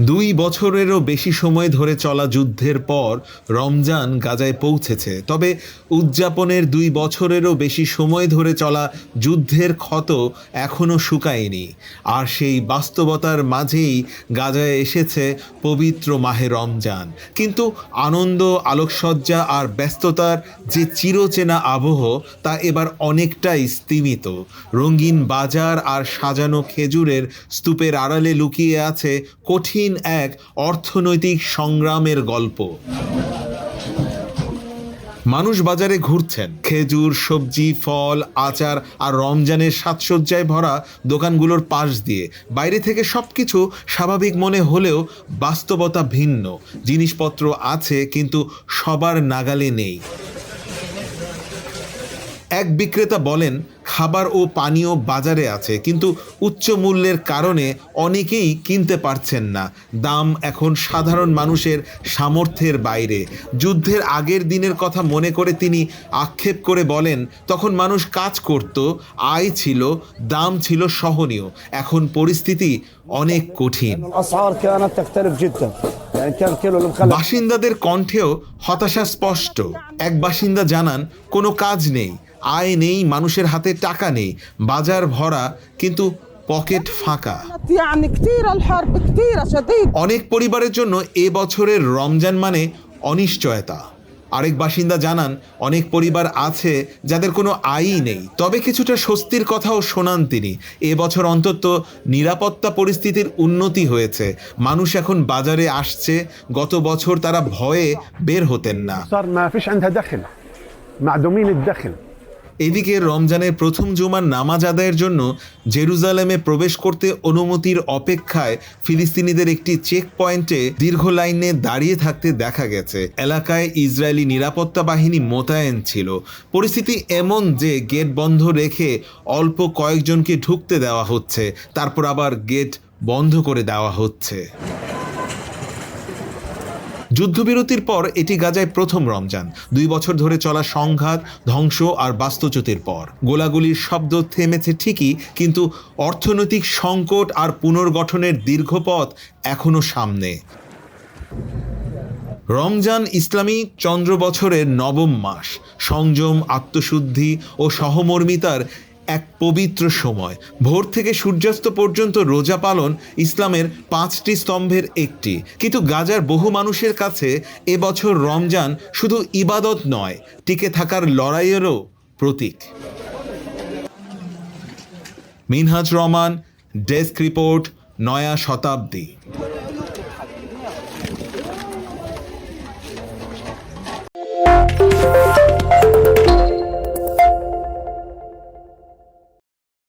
দুই বছরেরও বেশি সময় ধরে চলা যুদ্ধের পর রমজান গাজায় পৌঁছেছে। তবে উদযাপনের দুই বছরেরও বেশি সময় ধরে চলা যুদ্ধের ক্ষত এখনও শুকায়নি। আর সেই বাস্তবতার মাঝেই গাজায় এসেছে পবিত্র মাহে রমজান। কিন্তু আনন্দ, আলোকসজ্জা আর ব্যস্ততার যে চিরচেনা আবহ, তা এবার অনেকটাই স্তিমিত। রঙিন বাজার আর সাজানো খেজুরের স্তূপের আড়ালে লুকিয়ে আছে কঠিন এক অর্থনৈতিক সংগ্রামের গল্প। মানুষ বাজারে ঘুরছেন। খেজুর, সবজি, ফল, আচার আর রমজানের সাজসজ্জায় ভরা দোকানগুলোর পাশ দিয়ে। বাইরে থেকে সবকিছু স্বাভাবিক মনে হলেও বাস্তবতা ভিন্ন। জিনিসপত্র আছে, কিন্তু সবার নাগালে নেই। এক বিক্রেতা বলেন, খাবার ও পানীয় বাজারে আছে, কিন্তু উচ্চ মূল্যের কারণে অনেকেই কিনতে পারছেন না। দাম এখন সাধারণ মানুষের সামর্থ্যের বাইরে। যুদ্ধের আগের দিনের কথা মনে করে তিনি আক্ষেপ করে বলেন, তখন মানুষ কাজ করত, আয় ছিল, দাম ছিল সহনীয়। এখন পরিস্থিতি অনেক কঠিন। বাসিন্দাদের কণ্ঠেও হতাশা স্পষ্ট। এক বাসিন্দা জানান, কোনো কাজ নেই, আয় নেই, মানুষের হাতে টাকা নেই, বাজার ভরা, কিন্তু পকেট ফাঁকা। অনেক পরিবারের জন্য এ বছরের রমজান মানে অনিশ্চয়তা। আরেক বাসিন্দা জানান, অনেক পরিবার আছে যাদের কোনো আয়ই নেই। তবে কিছুটা স্বস্তির কথাও শোনান তিনি। এবছর অন্তত নিরাপত্তা পরিস্থিতির উন্নতি হয়েছে। মানুষ এখন বাজারে আসছে। গত বছর তারা ভয়ে বের হতেন না। এদিকে রমজানের প্রথম জুমার নামাজ আদায়ের জন্য জেরুজালেমে প্রবেশ করতে অনুমতির অপেক্ষায় ফিলিস্তিনিদের একটি চেক পয়েন্টে দীর্ঘ লাইনে দাঁড়িয়ে থাকতে দেখা গেছে। এলাকায় ইসরায়েলি নিরাপত্তা বাহিনী মোতায়েন ছিল। পরিস্থিতি এমন যে গেট বন্ধ রেখে অল্প কয়েকজনকে ঢুকতে দেওয়া হচ্ছে, তারপর আবার গেট বন্ধ করে দেওয়া হচ্ছে। যুদ্ধবিরতির পর এটি গাজায় প্রথম রমজান। দুই বছর ধরে চলা সংঘাত, ধ্বংস আর বাস্তুচ্যুতির পর। গোলাগুলির শব্দ থেমেছে ঠিকই, কিন্তু অর্থনৈতিক সংকট আর পুনর্গঠনের দীর্ঘ পথ এখনও সামনে। রমজান ইসলামী চন্দ্র বছরের নবম মাস। সংযম, আত্মশুদ্ধি ও সহমর্মিতার এক পবিত্র সময়। ভোর থেকে সূর্যাস্ত পর্যন্ত রোজা পালন ইসলামের পাঁচটি স্তম্ভের একটি। কিন্তু গাজার বহু মানুষের কাছে এবছর রমজান শুধু ইবাদত নয়, টিকে থাকার লড়াইয়েরও প্রতীক। Minhaj Rahman, desk report, Naya Shatabdi.